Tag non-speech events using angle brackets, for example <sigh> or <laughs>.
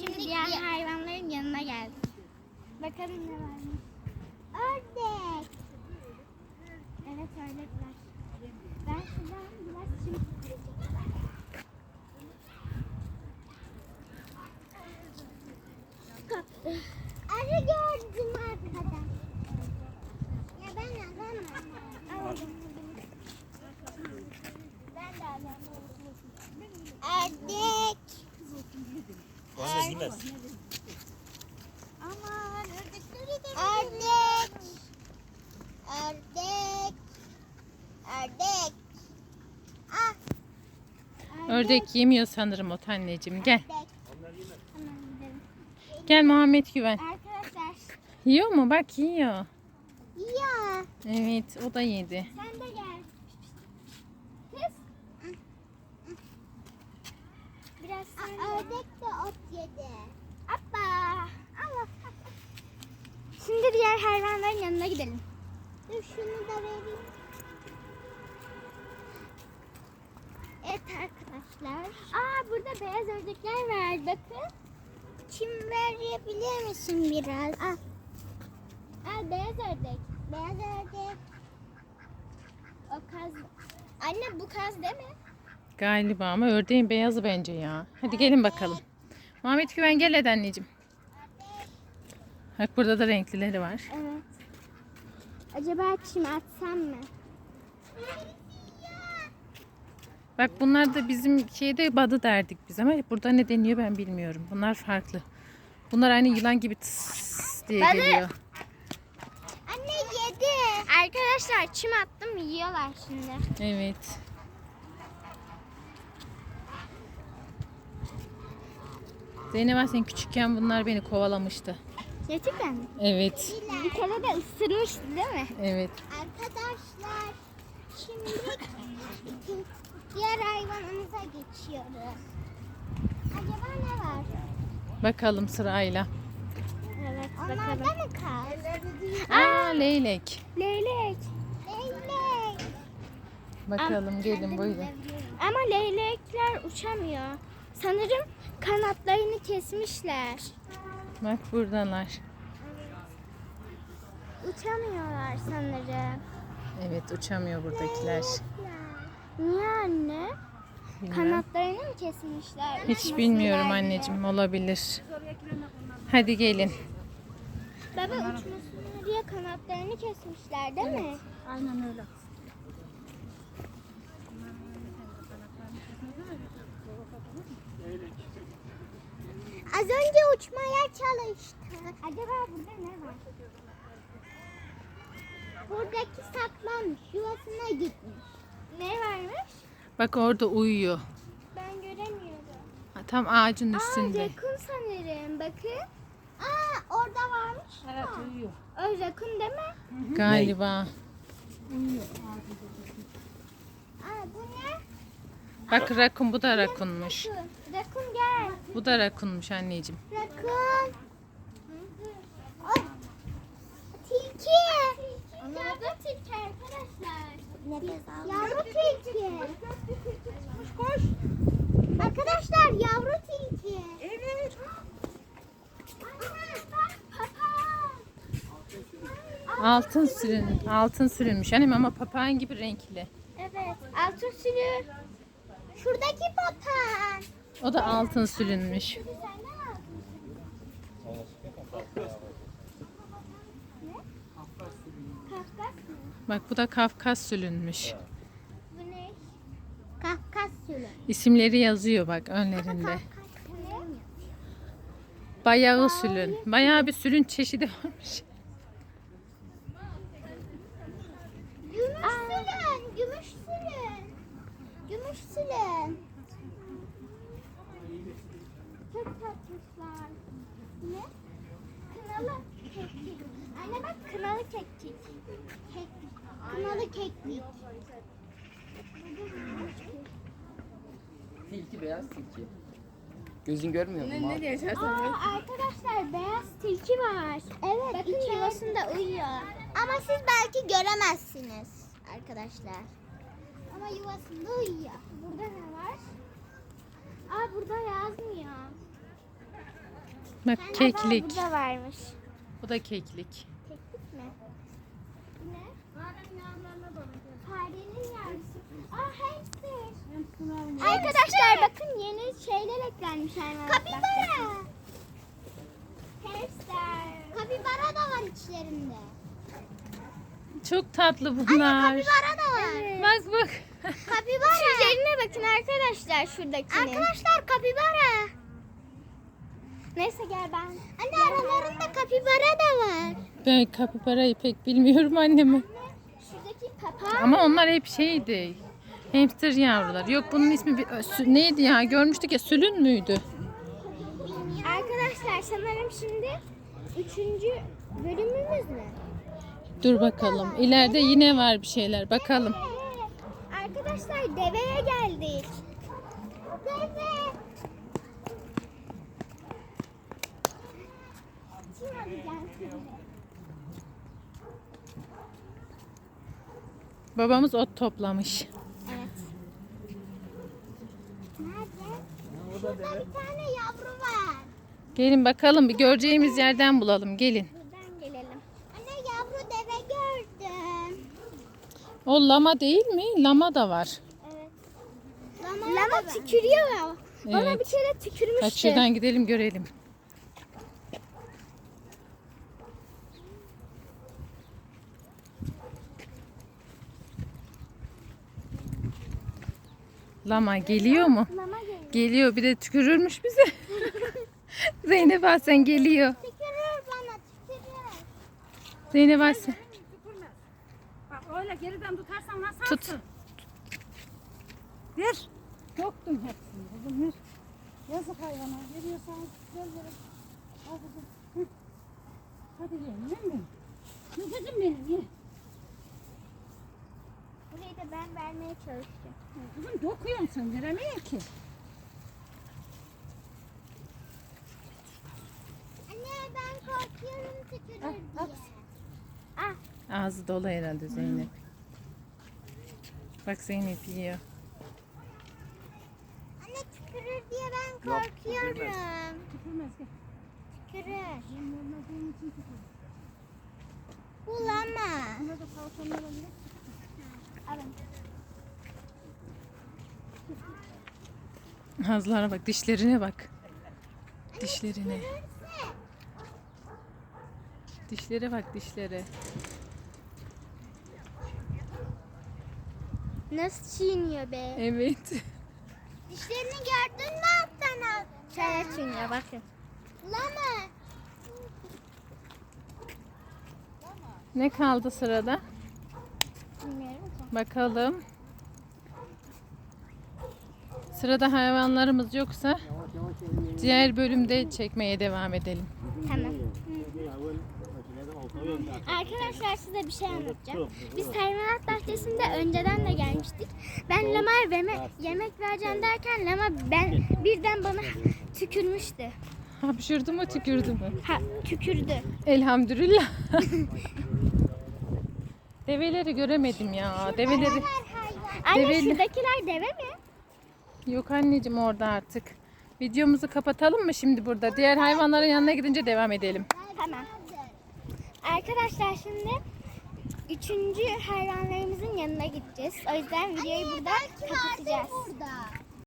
Şimdi diğer hayvanların yanına geldik. Bakalım ne var mı? Ördek. Evet ördekler. Ben şuradan biraz çim Arı gördüm arkadan. Ya ben alamam. Ben de alamam. Ördek. Onu yemez. Aman ördekleri de Ördek. Ördek. Ördek. Ah. Ördek yemiyor sanırım ot anneciğim. Gel. Ördek. Hemen gidelim. Gel Muhammed Güven. Arkadaşlar. Yiyor mu? Bak yiyor. Ya. Evet o da yedi. Sen de gel. Kız. Biraz sen de. Ördek de ot yedi. Hoppa. Allah. Şimdi diğer hayvanların yanına gidelim. Dur şunu da vereyim. Evet arkadaşlar. Aa burada beyaz ördekler var bakın. Kim verebilir misin biraz? Al. Al beyaz ördek. Beyaz ördek. O kaz. Anne bu kaz değil mi? Galiba ama ördeğin beyazı bence ya. Hadi gelin bakalım. Muhammed Güven gel hadi anneciğim. Bak burada da renklileri var. Evet. Acaba çim atsam mı? Bak bunlar da bizim şeyde badı derdik biz ama burada ne deniyor ben bilmiyorum. Bunlar farklı. Bunlar aynı yılan gibi tıs diye Badı. geliyor. Anne yedi. Arkadaşlar çim attım yiyorlar şimdi. Evet. Zeynep sen küçükken bunlar beni kovalamıştı. Gerçekten mi? Evet. Bir kere de ısırmıştı değil mi? Evet. Arkadaşlar şimdi diğer hayvanımıza geçiyoruz. Acaba ne var? Bakalım sırayla. Evet Onlarda mı kal? Aa leylek. Leylek. Leylek. Bakalım gelin buyurun. Ama leylekler uçamıyor. Sanırım kanatlarını kesmişler. Bak buradalar. Uçamıyorlar sanırım. Evet uçamıyor buradakiler. Niye anne? Bilmem. Kanatlarını mı kesmişler? Hiç bilmiyorum anneciğim olabilir. Hadi gelin. Baba uçmasınlar diye kanatlarını kesmişler değil mi? Aynen öyle. Az önce uçmaya çalıştı. Acaba burada ne var? Buradaki saklanmış, yuvasına gitmiş. Ne varmış? Bak orada uyuyor. Ben göremiyorum. Ha, Tam ağacın Aa, üstünde. rakun sanırım. Bakın. Aa, orada varmış. Evet uyuyor. O rakun değil mi? Galiba. Uyuyor. Aa? Bak rakun bu da rakunmuş. Rakun. Gel. Bu da rakunmuş anneciğim. Rakun. Ay. Tilki. Yavru tilki arkadaşlar. Yavru tilki. Koş koş. Arkadaşlar yavru tilki. Evet. Altın sürün, altın sürünmüş annem ama papağan gibi renkli. Evet altın sürü. Şuradaki papağan. O da altın sürünmüş. Bak bu da Kafkas sürünmüş. Bu ne? Kafkas sürü. İsimleri yazıyor bak önlerinde. Bayağı sülün. Bayağı bir sülün çeşidi varmış. Gümüş sülün. Gümüş sülün. Gümüş sülün. Ne? Kınalı keklik. Anne bak kınalı keklik. Keklik. Kınalı keklik. Tilki beyaz tilki. Gözün görmüyor mu? Ne, ne Aa, arkadaşlar beyaz tilki var. Evet. Bakın yuvasında uyuyor. Ama siz belki göremezsiniz arkadaşlar. Ama yuvasında uyuyor. Burada ne var? Aa burada yazmıyor. Bak Aa, keklik. burada varmış. Bu da keklik. Keklik mi? Bu ne? Farenin yavrusu. Aa hamster. Arkadaşlar bakın yeni şeyler eklenmiş hayvanat Kapibara. Hamster. Kapibara da var içlerinde. Çok tatlı bunlar. Kapibara da var. Bak bak. Kapibara. Şu üzerine bakın arkadaşlar şuradakinin. Arkadaşlar kapibara. Neyse gel ben. Anne aralarında kapibara da var. Ben kapibarayı pek bilmiyorum annemi. Şuradaki papağan. Ama onlar hep şeydi. Hamster yavrular. Yok bunun ismi bir, sü- neydi ya? Görmüştük ya sülün müydü? Arkadaşlar sanırım şimdi üçüncü bölümümüz mü? Dur bakalım. İleride yine var bir şeyler. Bakalım. Arkadaşlar deveye geldik. Deve. Babamız ot toplamış. Evet. Nerede? Şurada bir tane yavru var. Gelin bakalım bir göreceğimiz yerden bulalım. Gelin. Buradan gelelim. Anne yavru deve gördüm. O lama değil mi? Lama da var. Evet. Lama, Lama tükürüyor ya. Bana bir Evet. kere tükürmüştü. Şuradan gidelim görelim. Lama geliyor mu? Lama geliyor. Geliyor bir de tükürürmüş bize. <laughs> Zeynep Hasan geliyor. Tükürür bana tükürür. Zeynep Hasan. Tükürmez. Bak öyle geriden tutarsan nasıl Tut. alsın? Ver. Döktüm hepsini. Kızım ver. Yazık hayvana. Veriyorsan ver ver. Al kızım. Hadi ye. Yem mi? Kızım benim ye. Da ben vermeye çalıştım. Kızım dokuyorsun sen. Veremiyor ki. Anne ben korkuyorum tükürür diye. Ah Ağzı dolu herhalde Zeynep. Bak Zeynep yiyor. anne tükürür diye ben korkuyorum. Tükürmez gel. Tükürür vermediğin için tükürür. Bu lama. Buna da tavşanlar oluyor. Alın. Ağızlara bak dişlerine bak. Dişlerine. Dişlere bak dişlere. Nasıl çiğniyor be? Evet. Dişlerini gördün mü alttan al? Şöyle çiğniyor bakın. Lama. Ne kaldı sırada? Bilmiyorum ki. Bakalım. Sırada hayvanlarımız yoksa diğer bölümde çekmeye devam edelim. Tamam. Arkadaşlar size bir şey anlatacağım. Biz hayvanat bahçesinde önceden de gelmiştik. Ben Lama'ya yeme- yemek vereceğim derken Lama ben birden bana tükürmüştü. Hapşırdı mı tükürdü mü? Ha, tükürdü. Elhamdülillah. <laughs> Develeri göremedim ya. Develeri Anne Develi. şuradakiler deve mi? Yok anneciğim orada artık. Videomuzu kapatalım mı şimdi burada? Diğer hayvanların yanına gidince devam edelim. Tamam. Arkadaşlar şimdi üçüncü hayvanlarımızın yanına gideceğiz. O yüzden videoyu burada kapatacağız.